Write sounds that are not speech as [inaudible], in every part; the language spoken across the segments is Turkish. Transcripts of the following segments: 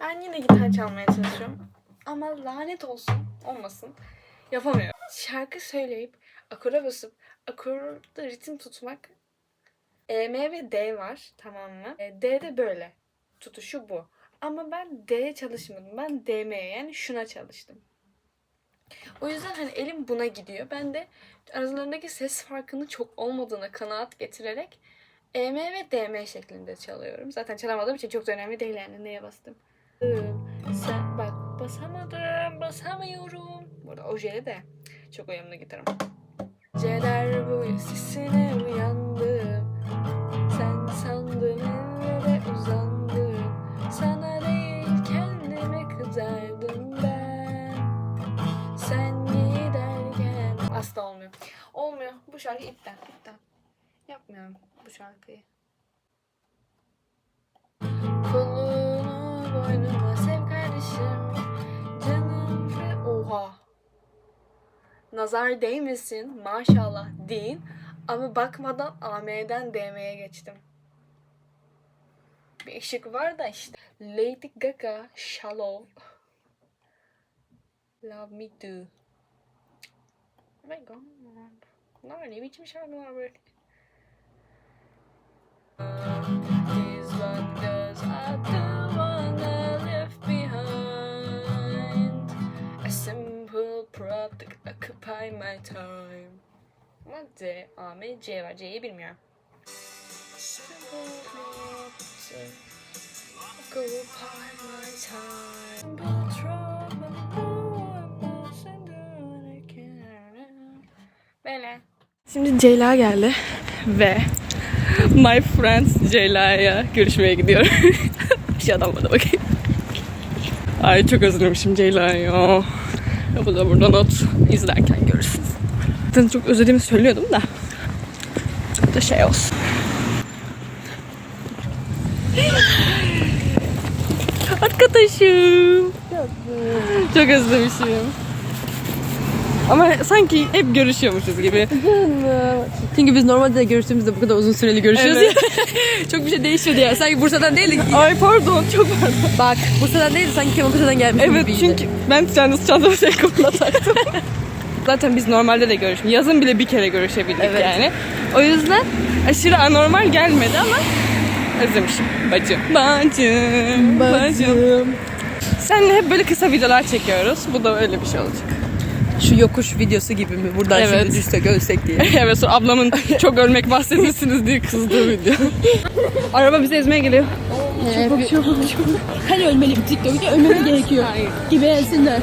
Ben yine gitar çalmaya çalışıyorum. Ama lanet olsun, olmasın. Yapamıyorum. Şarkı söyleyip, akora basıp, akorda ritim tutmak. E, M ve D var, tamam mı? E, D de böyle. Tutuşu bu. Ama ben D'ye çalışmadım. Ben DM'ye yani şuna çalıştım. O yüzden hani elim buna gidiyor. Ben de aralarındaki ses farkının çok olmadığına kanaat getirerek EM ve DM şeklinde çalıyorum. Zaten çalamadığım için çok da önemli değil yani neye bastım. Sen bak basamadım, basamıyorum. Burada ojeli de çok uyumlu gitarım. Geceler boyu sesine uyandım. Sen sandım ellere uzandım. Sana değil kendime kızardım ben. Sen giderken asla olmuyor. Olmuyor. Bu şarkı ipten, ipten. Yapmıyorum bu şarkıyı. Kolunu boynuma sev kardeşim. Canım ve oha. Nazar değmesin maşallah deyin. Ama bakmadan AM'den DM'ye geçtim. Bir ışık var da işte. Lady Gaga, Shallow. Love Me Do. Oh my god. Bunlar ne biçim şarkılar böyle? These wonders I don't wanna leave behind. A simple prop to my time. Ama D, A, M, C var. C'yi bilmiyorum. Böyle. Şimdi Ceyla geldi ve [laughs] my friends Ceyla'ya görüşmeye gidiyorum. [laughs] Şu adam bana bakayım. Ay çok özlemişim Ceyla'yı. Bu da burada not izlerken görürsünüz. Zaten çok özlediğimi söylüyordum da. Çok da şey olsun. Arkadaşım. Çok özlemişim. Ama sanki hep görüşüyormuşuz gibi. Çünkü biz normalde görüştüğümüzde bu kadar uzun süreli görüşüyoruz Evet. ya. [laughs] Çok bir şey değişiyordu ya. Sanki Bursa'dan değil de... Ay pardon çok pardon. Bak Bursa'dan değil de sanki Kemal Paşa'dan gelmiş Evet gibiydi. çünkü ben çantası çantamı telefonuna taktım. [laughs] Zaten biz normalde de görüşmüyoruz. Yazın bile bir kere görüşebildik Evet. yani. O yüzden aşırı anormal gelmedi ama özlemişim. Bacım. Bacım. Bacım. Seninle hep böyle kısa videolar çekiyoruz. Bu da öyle bir şey olacak. Şu yokuş videosu gibi mi? Buradan Evet. şimdi düşsek ölsek diye. [laughs] evet sonra ablamın çok ölmek bahsetmişsiniz diye kızdığı video. [laughs] Araba bizi ezmeye geliyor. Hani ölmeli bir TikTok'ta ölmemiz [laughs] gerekiyor. Gibi elsinler.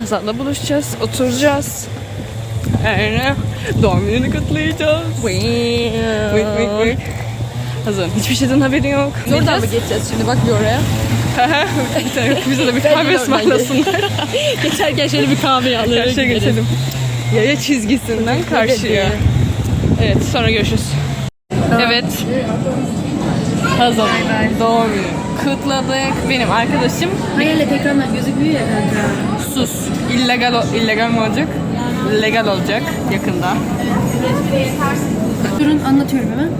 Hasan'la buluşacağız, oturacağız. Öyle doğum gününü kutlayacağız. Wink wink wink. Hazır. Hiçbir şeyden haberin yok. Oradan mı geçeceğiz şimdi bak bir oraya. Bize de bir kahve ısmarlasınlar. [laughs] Geçerken şöyle bir kahve alırız. Karşıya geçelim. Yaya çizgisinden karşıya. Evet sonra görüşürüz. Evet. Hazır. Doğum günü. Kutladık. Benim arkadaşım Hayalet ekrandan gözükmüyor ya kanka. sus. İllegal, illegal mi olacak? Legal olacak yakında. Durun anlatıyorum hemen.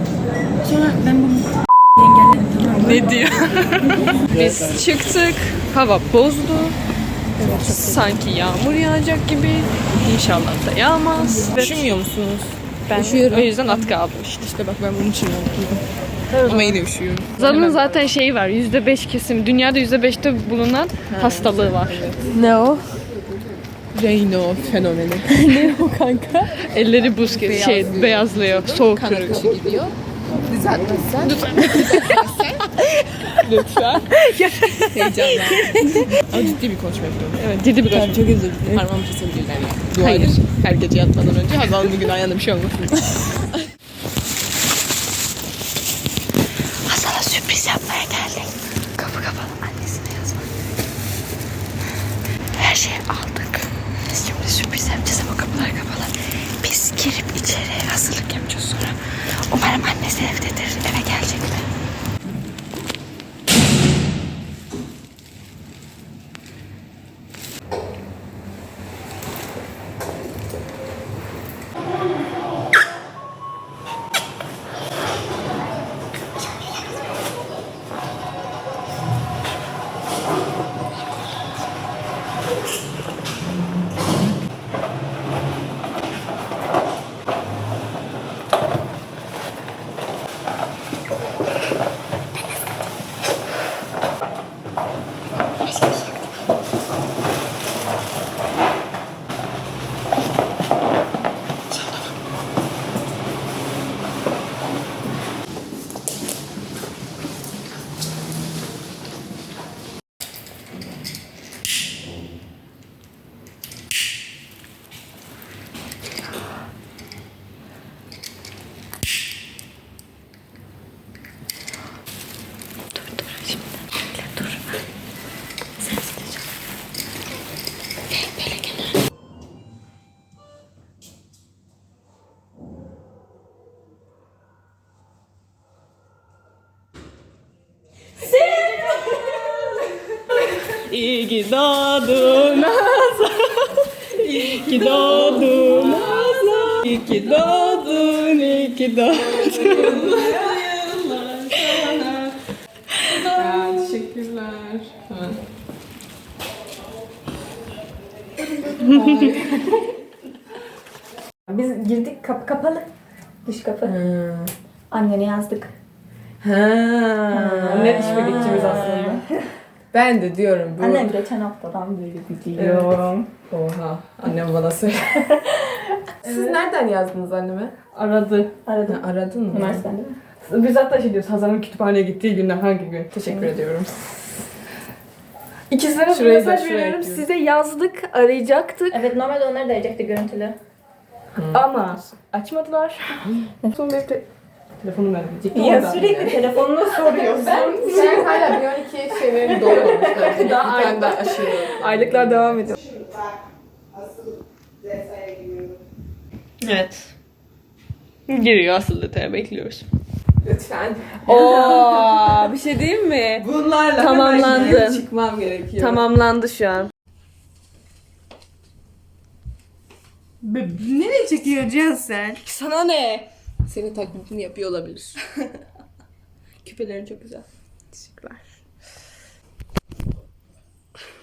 Sonra ben bunu? Ne diyor? [laughs] Biz çıktık. Hava bozdu. Sanki yağmur yağacak gibi. İnşallah da yağmaz. Üşümüyor musunuz? Ben Üşüyorum. o yüzden atkı aldım işte. İşte bak ben bunun için yaptım. Ama yine üşüyorum. Zanın zaten şeyi var. %5 kesim. Dünyada %5'te bulunan hastalığı var. Ne o? Reyno fenomeni. [laughs] ne o kanka? Elleri buz gibi şey beyazlıyor. Soğuk Kan gidiyor. Düzeltmezsen. Lütfen. Heyecanla. Ama ciddi bir konuşma yapıyorum. Evet ciddi bir konuşma. Çok özür dilerim. Parmağım kesildi yani. Dua Hayır. Her gece yatmadan önce Hazal'ın bir gün ayağında bir şey olmasın. shifted. Doğdun Hazal. İyi ki doğdun Hazal. İyi ki doğdun, iyi ki doğdun. Ya, teşekkürler. Biz girdik kapı kapalı. Dış kapı. Annene yazdık. Ha. Ne işbirlikçimiz aslında. [laughs] Ben de diyorum bu. Annem geçen haftadan beri biliyorum. Oha. Annem bana söyle. [laughs] Siz nereden yazdınız anneme? Aradı. Aradı. Ha, aradın mı? Üniversitede. Biz hatta şey diyoruz Hazan'ın kütüphaneye gittiği günden hangi gün? Teşekkür ediyorum. İkizlere Şurayı da mesaj veriyorum. Size yazdık, arayacaktık Evet normalde onlar da arayacaktı görüntülü. ama açmadılar. Son bir te- Telefonu ver diyecek. Ya sürekli telefonunu [laughs] soruyorsun. Sen hala bir 12 şeyleri dolmamış. Daha bir tane daha aşırı. [laughs] aylıklar devam ediyor. Evet. Giriyor asıl detaya bekliyoruz. Lütfen. Oo, bir şey diyeyim mi? Bunlarla Tamamlandı. çıkmam gerekiyor. Tamamlandı şu an. Nereye çekiyorsun sen? Sana ne? Senin taklidini yapıyor olabilir. [laughs] Küpelerin çok güzel. Teşekkürler.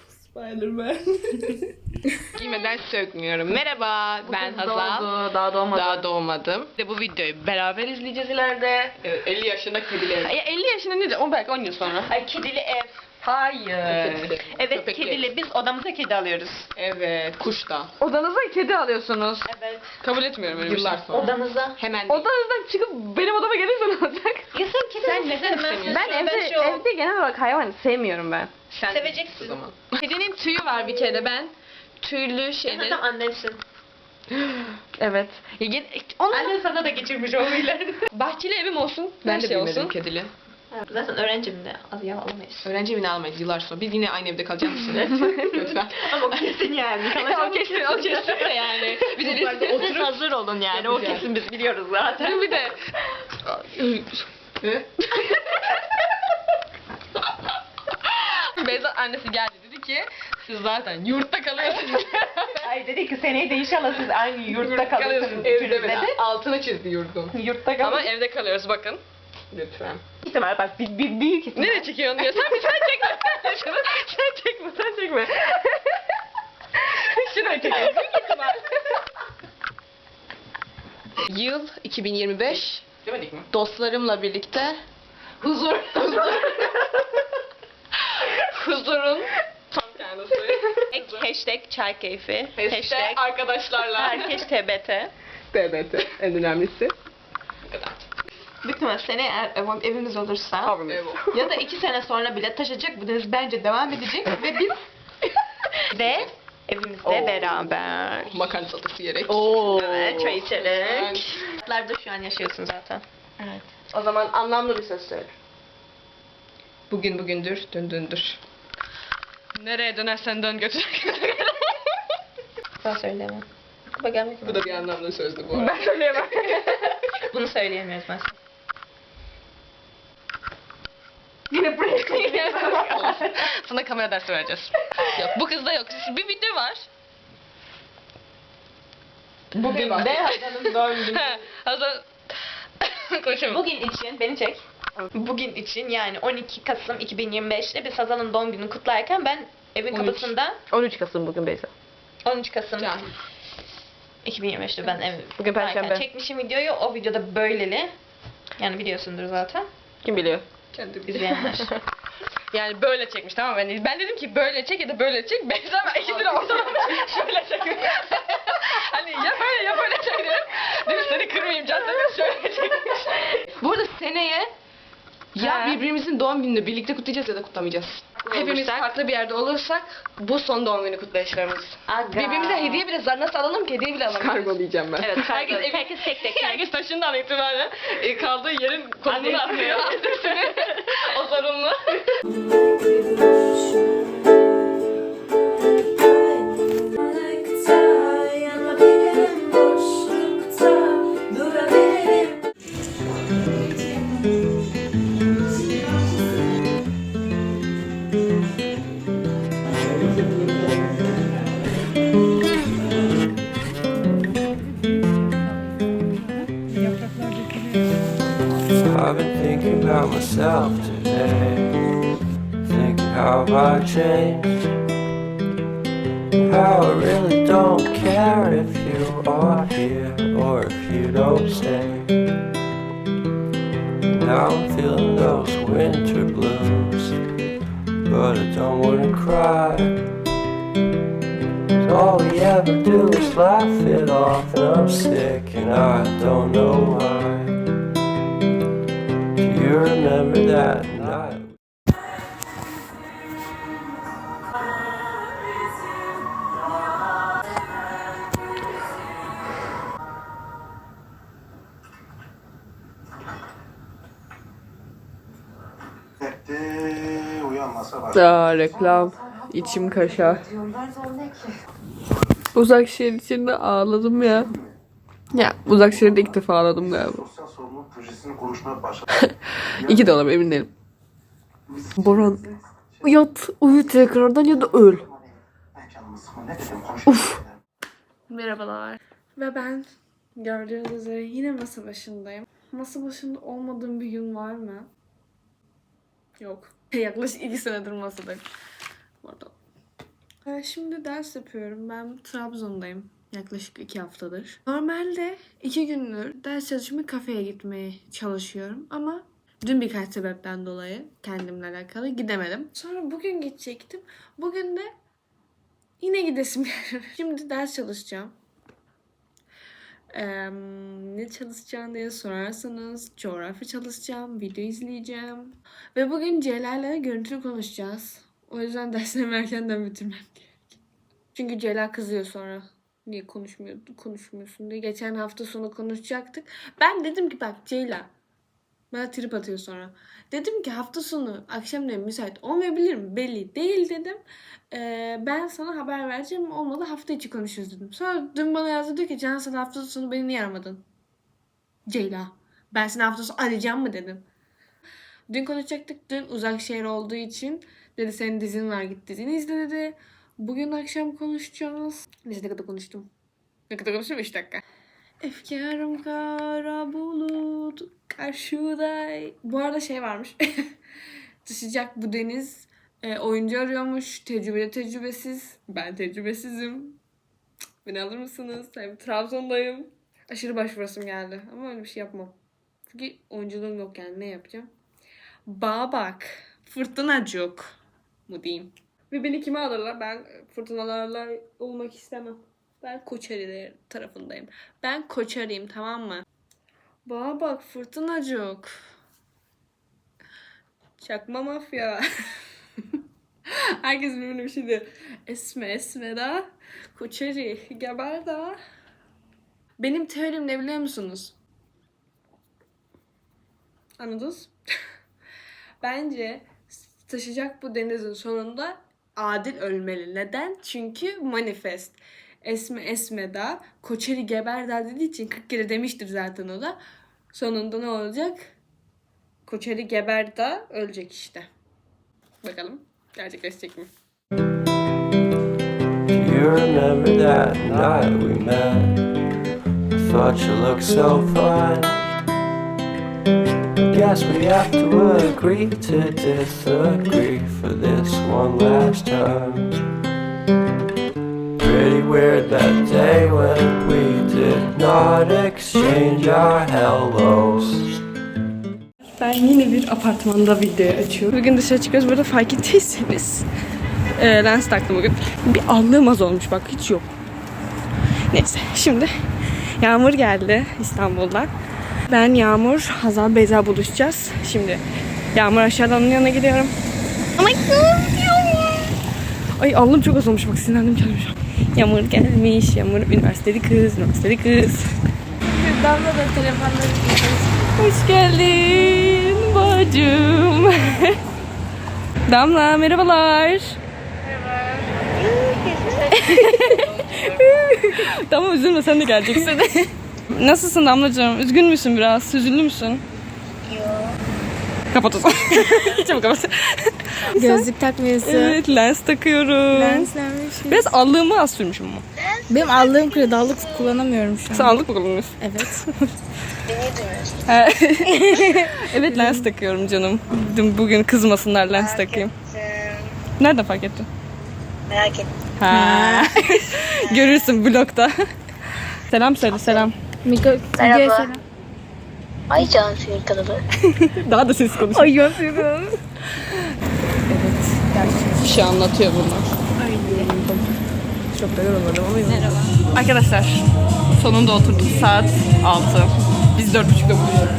Spider-Man. [laughs] Giymeden sökmüyorum. Merhaba, ben Hazal. Doğdu, daha doğmadı. Daha doğmadım. De bu videoyu beraber izleyeceğiz ileride. Evet, 50 yaşında kediler. Ya 50 yaşında ne de? O belki 10 yıl sonra. Ay kedili ev. Hayır. Evet Köpekli. kedili. Biz odamıza kedi alıyoruz. Evet, kuş da. Odanıza kedi alıyorsunuz. Evet. Kabul etmiyorum öyle bir şey. Yıllar sonra. Odanıza. Hemen değil. Odanızdan çıkıp benim odama gelirse ne olacak? Ya sen kedi Sen neden istemiyorsun? Ben evde, şu- evde genel olarak hayvan sevmiyorum ben. Sen Seveceksin. o zaman. [laughs] Kedinin tüyü var bir kere ben. Tüylü şeyleri. Zaten annensin. [gasps] Evet. Ya gel- Onu Annen sana da geçirmiş o huyları. [laughs] bahçeli evim olsun. Ben her de şey bilmedim olsun. kedili. Zaten öğrencim de az ya alamayız. Öğrenci evine almayız yıllar sonra. Biz yine aynı evde kalacağız şimdi. [laughs] Lütfen. [laughs] Ama o kesin yani. [laughs] o kesin, o kesin de yani. Bir de biz hazır olun yani. O Yapacağız. kesin biz biliyoruz zaten. bir de Beyza annesi geldi dedi ki siz zaten yurtta kalıyorsunuz. Ay dedi ki seneye de inşallah siz aynı yurtta kalırsınız. Evde dedi. Altına çizdi yurdun. Yurtta kalın. Ama evde kalıyoruz bakın. Lütfen. ihtimal bak bir, bir büyük ihtimal. Nereye çekiyorsun diyor. Sen sen çekme. Şunu, sen çekme sen çekme. [laughs] Şuna çekiyorsun. Büyük ihtimal. Yıl 2025. Demedik mi? Dostlarımla birlikte huzur. Huzur. Huzurun tam kendisi. Hashtag çay keyfi. Hashtag Hashtag arkadaşlarla. herkes TBT. TBT en önemlisi. Büyük ihtimal eğer ev- evimiz olursa ya da iki sene sonra bile taşacak bu deniz bence devam edecek ve biz [laughs] de evimizde Oo. beraber. Makarna salatası yiyerek. Oo. Evet, çay içerek. Hayatlarda şu an yaşıyorsun zaten. Evet. O zaman anlamlı bir söz söyle. Bugün bugündür, dün dündür. Nereye dönersen dön götür. [laughs] Ben söyleyemem. Bu da bir anlamlı sözdü bu arada. Ben söyleyemem. [laughs] Bunu söyleyemiyoruz ben. Yine buraya [laughs] Sana kamera dersi vereceğiz. Yok bu kızda yok. Bir video var. Bugün de [laughs] Hazan'ın doğum günü. Hazır. [laughs] Konuşamam. Bugün için beni çek. Bugün için yani 12 Kasım 2025'te biz Hazan'ın doğum gününü kutlarken ben evin 13. kapısında 13 Kasım bugün Beyza. 13 Kasım Cahil. 2025'te ben ev Bugün Perşembe. çekmişim videoyu. O videoda böyleli. Yani biliyorsundur zaten. Kim biliyor? Kendi İzleyenler. [laughs] Yani böyle çekmiş tamam mı? Yani ben dedim ki böyle çek ya da böyle çek. [laughs] Beyza ben ikisini ortadan [laughs] şöyle çekiyorum. hani ya böyle ya böyle çek dedim. Dedim seni kırmayayım can dedim şöyle çekmiş. Bu arada seneye ya He. birbirimizin doğum gününü birlikte kutlayacağız ya da kutlamayacağız. Hepimiz olursak? farklı bir yerde olursak bu son doğum günü kutlayışlarımız. Aga. Birbirimize hediye bile zar nasıl alalım ki hediye bile alamayız. Kargolayacağım ben. Evet, Herkes, herkes, herkes tek [laughs] tek. herkes taşından itibaren e, kaldığı yerin konumunu atıyor. [laughs] O sorumlu. [laughs] Aa, reklam. İçim kaşar. Uzak şehir içinde ağladım ya. Ya uzak şehirde ilk defa ağladım galiba. [laughs] İki de olabilir emin değilim. Boran yat uyu tekrardan ya da öl. Konuşuyorum. Merhabalar. Ve ben gördüğünüz üzere yine masa başındayım. Masa başında olmadığım bir gün var mı? Yok. [laughs] Yaklaşık iki senedir masadayım. Arada. Ee, Şimdi ders yapıyorum. Ben Trabzon'dayım. Yaklaşık iki haftadır. Normalde iki gündür ders çalışmaya kafeye gitmeye çalışıyorum. Ama dün birkaç sebepten dolayı kendimle alakalı gidemedim. Sonra bugün gidecektim. Bugün de Yine gidesim. [laughs] Şimdi ders çalışacağım. Eee, ne çalışacağım diye sorarsanız coğrafya çalışacağım, video izleyeceğim. Ve bugün Celal'le görüntülü konuşacağız. O yüzden [laughs] derslerimi erkenden bitirmem gerek. Çünkü Celal kızıyor sonra. Niye konuşmuyor, konuşmuyorsun diye. Geçen hafta sonu konuşacaktık. Ben dedim ki bak Celal. Bana trip atıyor sonra. Dedim ki hafta sonu akşamleyin müsait olmayabilirim belli değil dedim. Ee, ben sana haber vereceğim olmadı hafta içi konuşuruz dedim. Sonra dün bana yazdı diyor ki Can sen hafta sonu beni niye aramadın? Ceyla ben seni hafta sonu arayacağım mı dedim. Dün konuşacaktık dün uzak şehir olduğu için dedi senin dizin var git dizini izle dedi. Bugün akşam konuşacağız. Neyse ne kadar konuştum. Ne kadar konuştum 3 dakika. Efkarım kara bulut karşıda. Bu arada şey varmış. [laughs] Sıcak bu deniz e, oyuncu arıyormuş. Tecrübeli tecrübesiz. Ben tecrübesizim. Beni alır mısınız? Tabii Trabzon'dayım. Aşırı başvurasım geldi. Ama öyle bir şey yapmam. Çünkü oyunculuğum yok yani. Ne yapacağım? Babak. Fırtınacık mu diyeyim. Ve beni kime alırlar? Ben fırtınalarla olmak istemem. Ben Koçeri tarafındayım. Ben Koçeri'yim tamam mı? Bana bak fırtınacık. Çakma mafya. [laughs] Herkes birbirine bir şey diyor. Esme esme da. Koçeri geber da. Benim teorim ne biliyor musunuz? Anladınız? [laughs] Bence taşıyacak bu denizin sonunda adil ölmeli. Neden? Çünkü manifest. Esme esme da Koçeri geber da dediği için 40 kere demiştir zaten o da. Sonunda ne olacak? Koçeri geber da ölecek işte. Bakalım gerçekleşecek mi? You remember that night we met? Thought you looked so fine. Guess we have to agree to disagree for this one last time. Pretty weird that day when we did not exchange our hellos. Ben yine bir apartmanda video açıyorum. Bugün dışarı çıkıyoruz. Burada fark ettiyseniz e, lens taktım bugün. Bir allığım az olmuş bak hiç yok. Neyse şimdi Yağmur geldi İstanbul'dan. Ben Yağmur, Hazal, Beyza buluşacağız. Şimdi Yağmur aşağıdan onun yanına gidiyorum. God Yağmur. Ay allığım çok az olmuş bak sinirlendim kendime şu. Yağmur gelmiş. Yağmur üniversiteli kız, üniversiteli kız. Damla da telefonları Hoş geldin bacım. Damla merhabalar. tamam üzülme sen de geleceksin. [laughs] Nasılsın Damlacığım? Üzgün müsün biraz? Üzüldü müsün? Kapat o zaman. Çabuk kapat. Gözlük takmıyorsun. Evet lens takıyorum. Lenslenmiş. Biraz allığımı az sürmüşüm ama. Benim aldığım kredi aldık kullanamıyorum şu an. Sen allık mı kullanıyorsun? Evet. [laughs] Evet lens takıyorum canım. Dün bugün kızmasınlar lens takayım. Nereden fark ettin? Merak ettim. Ha. [laughs] Görürsün blogda. selam söyle selam. Merhaba. Ay canım senin kanalı. [laughs] Daha da ses konuş. Ay yapıyorum. [laughs] Evet. Bir şey anlatıyor bunlar. Çok da yorulmadım ama Merhaba. Arkadaşlar sonunda oturduk saat 6. Biz 4.30'da buluştuk.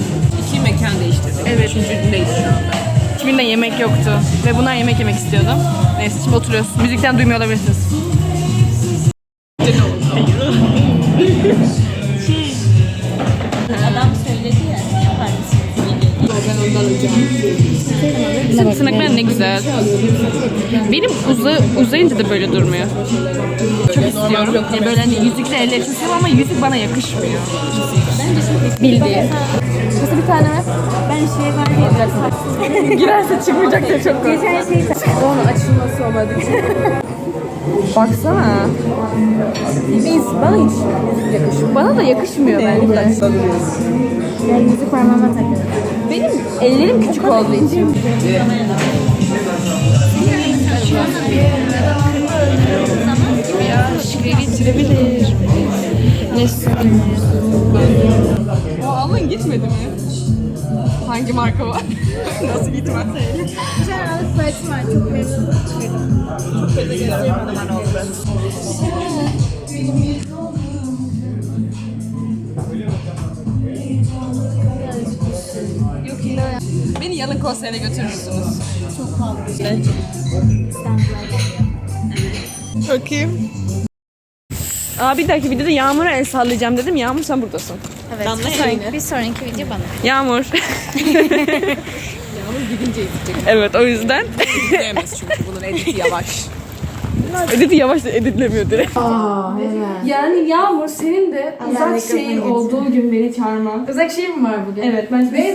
İki mekan değiştirdik. Evet. Üçüncüdeyiz şu anda. Kiminle yemek yoktu ve bunlar yemek yemek istiyordu. Neyse şimdi oturuyoruz. Müzikten duymuyor olabilirsiniz. Bizim tırnaklar ne güzel. Benim uza, uzayınca da böyle durmuyor. Çok istiyorum. Yani böyle hani yüzükle elle istiyorum ama yüzük bana yakışmıyor. Bildiğin. Nasıl bir tane mi? Ben şey ben Girerse çıkmayacak diye çok korkuyorum. Geçen şey Onun açılması olmadı Baksana. Biz bana hiç yakışmıyor. Bana da yakışmıyor bence. Ben yüzük parmağıma takıyorum. Benim ellerim küçük olduğu için. Ya şuraya getirebilir. Neyse. O alın gitmedi mi? Hangi marka var? [laughs] Nasıl gitmez? Bir tane alıp var. Çok memnunum. Beni yalın konserine götürürsünüz. Çok pahalı. Bakayım. Aa bir dahaki videoda Yağmur'a el sallayacağım dedim. Yağmur sen buradasın. Evet. Bir sonraki, bir sonraki video bana. Yağmur. [laughs] evet o yüzden. Diyemez çünkü bunun editi yavaş. Editi yavaş da editlemiyor direkt. Yani Yağmur senin de uzak şeyin olduğu gün beni çağırman. Uzak şey mi var bugün? Evet ben Ve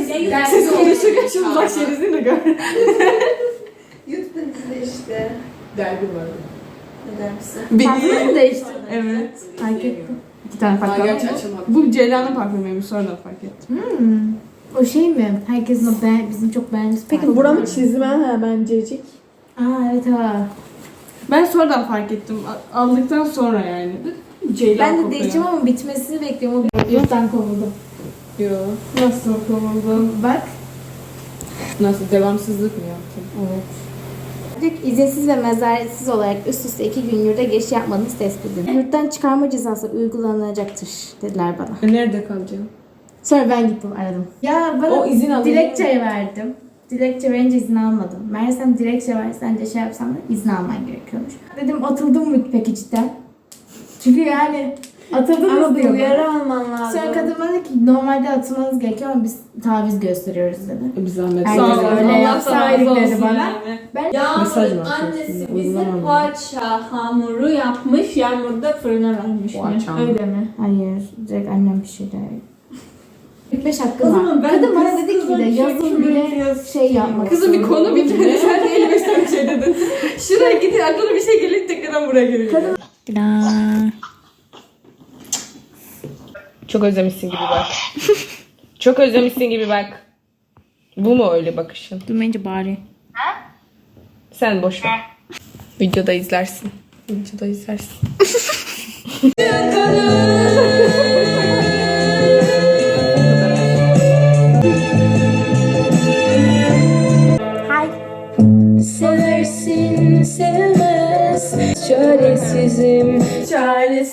siz konuşurken şu uzak şeridini de gör. [laughs] Derbi var. Beni. değişti. Evet. Fark ettim. İki tane fark Aa, var. gerçi. Bu Ceylan'ın parfümüymüş sonradan fark ettim. O şey mi? Herkesin o beğen, bizim çok beğendiğimiz Peki buramı çizme ha bencecik. Aa evet ha. Ben sonradan fark ettim. Aldıktan sonra yani. Ceylan Ben de kokuyor. değişeceğim ama bitmesini bekliyorum. O yurttan kovuldum. Yo. Nasıl kovuldun? Bak. Nasıl devamsızlık mı yaptın? Evet. Ki, izinsiz ve mezaretsiz olarak üst üste iki gün yurda giriş yapmanız tespit edildi. Yurttan çıkarma cezası uygulanacaktır dediler bana. E, Nerede kalacaksın? Sonra ben gittim aradım. Ya bana O izin alıyor dilekçe verdim. Dilekçe verince izin almadım. Meğersem dilekçe versen de şey yapsam da izin alman gerekiyormuş. Dedim atıldım mı peki cidden? Çünkü yani atıldınız diyor. Uyarı alman lazım. Sonra kadın bana ki normalde atılmanız gerekiyor ama biz taviz gösteriyoruz dedi. Bir zahmet. Herkes Sağ ol. öyle Allah yapsaydık razı dedi olsun bana. yani. Ben Mesaj mı Yağmur'un atıyorsun? annesi Uygulamam bize mı? poğaça hamuru yapmış. Yağmur da fırına vermiş. Poğaça. öyle mi? Hayır. Direkt annem pişirdi. 45 hakkım var. zaman ben Kadın bana kız dedi ki bir de kızın yazın bile yaz- şey yapmak Kızım bir konu bitmedi. [laughs] Sen de 55 tane şey dedin. Şuraya gidin aklına bir şey gelir tekrardan buraya geliyor. Çok özlemişsin gibi bak. Çok özlemişsin gibi bak. Bu mu öyle bakışın? Durmayınca bari. Sen boş ver. Videoda izlersin. Videoda izlersin. [laughs]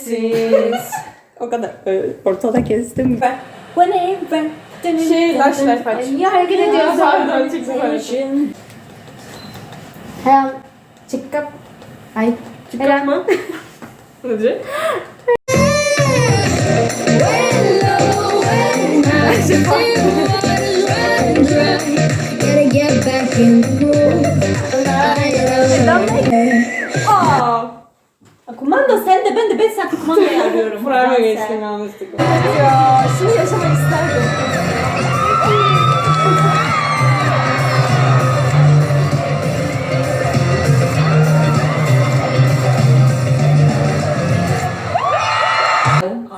Çaresiz. o kadar. Ee, Ortada kestim ben. Bu ne ben? Şey, laş laş aç. Niye hareket ediyorsun? Pardon, çıksın. Hayal çıkıp Ay Çıkar mı? [laughs] Ne diyecek? Kumanda sen de ben de ben sen kumandayı [laughs] arıyorum. Sen. geçtim yanlışlıkla. Ya şunu yaşamak isterdim.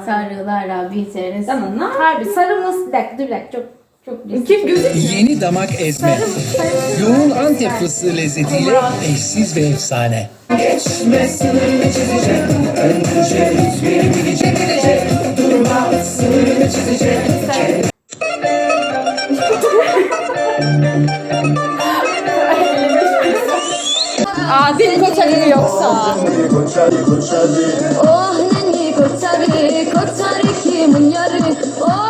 sarılara biteriz. Tamam ne Harbi sarılma nasıl? Bir dakika dur bir dakika çok çok Kim gözükmüyor? Yeni damak ezme. Yoğun Antep fıstığı lezzetiyle eşsiz ve efsane. Geçme sınırını çizecek. Önce ritmini bilecek bilecek. Durma sınırını çizecek. [laughs] Adil Koçarı yoksa. Oh nenni koçarı, koçarı kimin yarı? Oh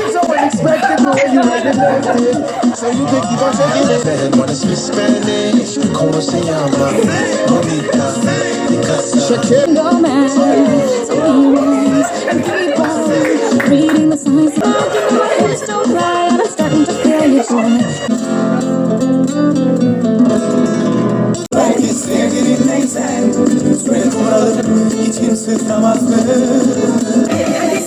Keep on reading the signs. It's so bright, I'm starting to feel you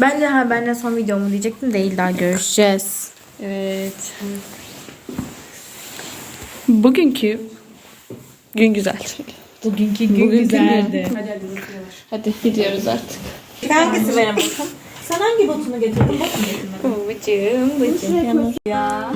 Ben de ha ben de son videomu diyecektim değil daha görüşeceğiz. Evet. Bugünkü gün güzel. Bugünkü gün Bugünkü güzeldi. Hadi gidiyoruz artık. Hangisi benim botum? Sen hangi botunu getirdin? Bot mu getirdin? Bıcım bıcım. Ya.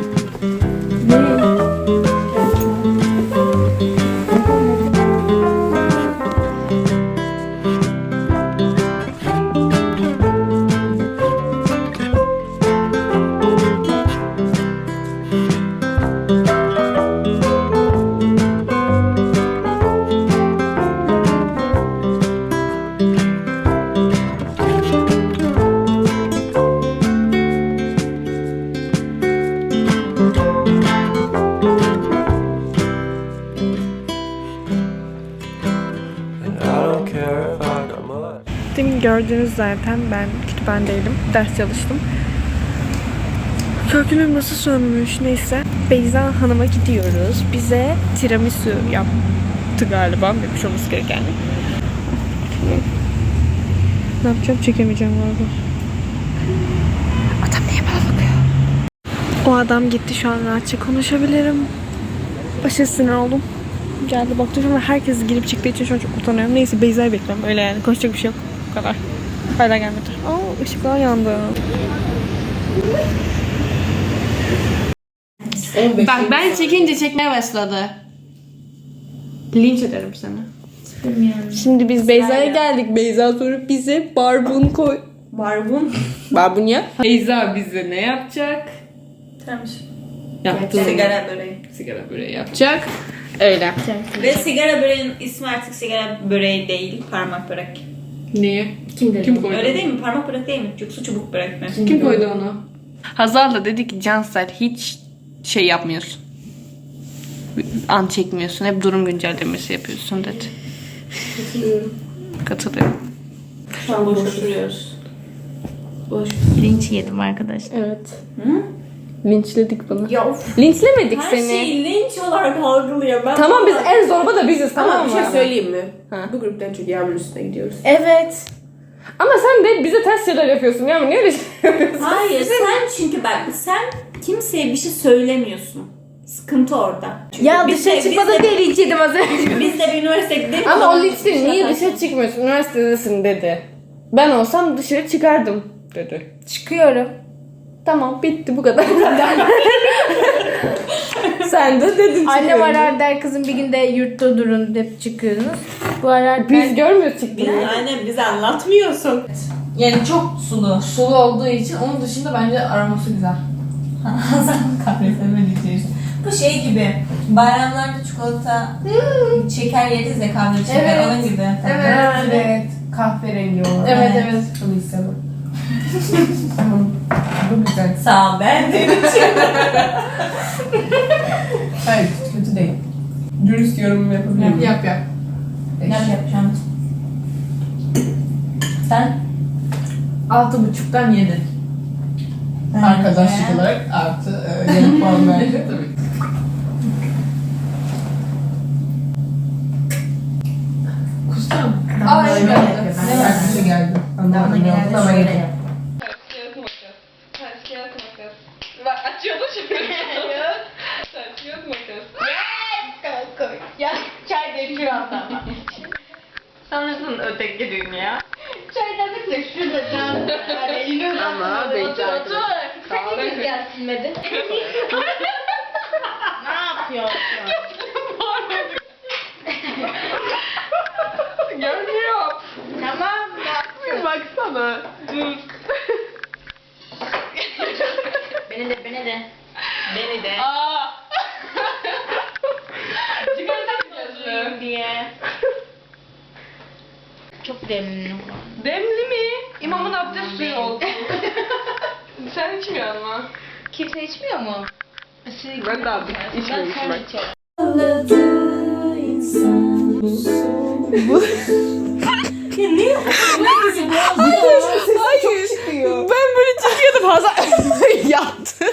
Gördünüz zaten ben kütüphanedeydim. Ders çalıştım. Kalkülüm nasıl sönmüş neyse. Beyza Hanım'a gidiyoruz. Bize tiramisu yaptı galiba. Yapmış olması gereken. Ne yapacağım? Çekemeyeceğim galiba. Adam niye bana bakıyor? O adam gitti şu an rahatça konuşabilirim. Başa sinir oldum. Geldi baktı an herkes girip çıktığı için şu an çok utanıyorum. Neyse Beyza'yı bekliyorum. Öyle yani. Konuşacak bir şey yok. Bu kadar. Hala gelmedi. Aa ışıklar yandı. Bak ben çekince çekmeye başladı. Linç ederim seni. Şimdi biz Beyza'ya geldik. Beyza sonra bize barbun koy. Barbun. Barbun ya. Beyza bize ne yapacak? Yaptı. Sigara böreği. Sigara böreği yapacak. Öyle. Ve sigara böreğinin ismi artık sigara böreği değil, parmak börek. Niye? Kim dedi? Kim koydu? Öyle değil mi? Parmak börek değil mi? Yoksa çubuk börek mi? Kim koydu onu? Hazar'la dedi ki Cansel hiç şey yapmıyorsun. An çekmiyorsun. Hep durum güncellemesi yapıyorsun dedi. Katılıyorum. Katılıyorum. Şu an boş oturuyoruz. Linç yedim arkadaşlar. Evet. Linçledik bunu. Ya of. Linçlemedik Her seni. şeyi linç olarak algılıyor. Ben Tamam biz en zorba da biziz tamam, Tamam bir mı? şey söyleyeyim mi? Ha. Bu gruptan çok yağmur üstüne gidiyoruz. Evet. Ama sen de bize ters şeyler yapıyorsun ya. Niye öyle şey yapıyorsun? Hayır sen çünkü bak sen kimseye bir şey söylemiyorsun. Sıkıntı orada. Çünkü Ya biz dışarı de- çıkmadan biz de- diye linç yedim az önce. Biz de bir üniversitede değil mi? Ama o linç değil. Niye dışarı dışarı çıkmıyorsun? Üniversitedesin dedi. Ben olsam dışarı çıkardım dedi. Çıkıyorum. Tamam bitti bu kadar. [laughs] Sen de dedin Annem çıkıyorum. arar der kızım bir günde yurtta durun hep çıkıyordunuz. Bu arar Biz görmüyoruz çıktığını. Yani annem bize anlatmıyorsun. Yani çok sulu. Sulu olduğu için onun dışında bence aroması güzel. [laughs] Sen kahve sevmediği için. Bu şey gibi. Bayramlarda çikolata, şeker yeriz ya kahve şeker Evet. onun gibi. Evet. evet. Kahverengi olan. Evet evet. Bunu istemem. Bu güzel. Sağ ol ben. [laughs] Hayır kötü değil. Dürüst yorum yapabilir miyim? Yap yap. Beş. Ne yapacağım? Sen? Altı buçuktan yedi. Arkadaşlık olarak artı e, yarım puan [laughs] verdi tabii. Aa, şöyle evet. yapıyor. Ben de- Herkese geldi. Damla Anlamadım ne oldu ama şöyle Sanırsın öteki dünya. Çaydanlık da şurada can. [laughs] Hani elini Ama Otur bekle. otur. Sen niye rüzgar silmedin? [laughs] ne yapıyorsun? Görmüyorum. tamam yapıyorsun? Baksana. Beni de beni de. Beni de. Aa. [laughs] Bozuluyum diye. Çok demli. Demli mi? İmamın abdest suyu oldu. Sen içmiyor mu? Kimse içmiyor mu? Ben de abdest içmemişim bak. Hayır. Ben böyle çekiyordum Hazal yattı.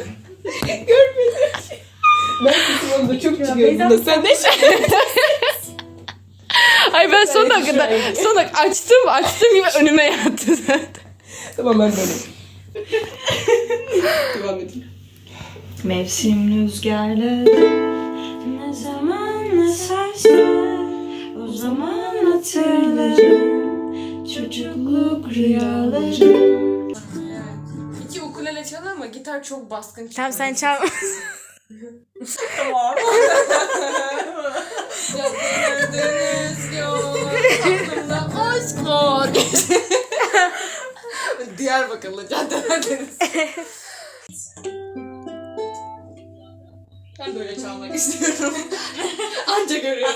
Ben kısmım da çok çıkıyor. Sen ne şey? Ay ben son dakikada son dakika açtım açtım gibi önüme yattı zaten. Tamam ben böyle. Devam edeyim. Mevsim rüzgarları ne zaman eserse o zaman hatırlarım çocukluk rüyalarım. İki ukulele çal ama gitar çok baskın. Tamam sen çal. Tamam. [laughs] var. [laughs] Diyarbakırlı caddeler deniz. Ben böyle çalmak istiyorum. [laughs] Anca görüyorum.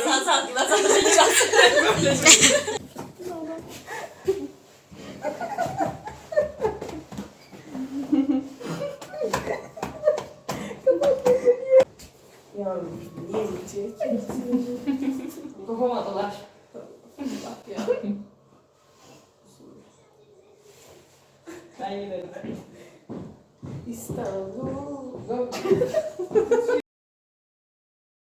Yavrum niye gidecek? Kopamadılar. Bak ya. Ben yine de. İstanbul.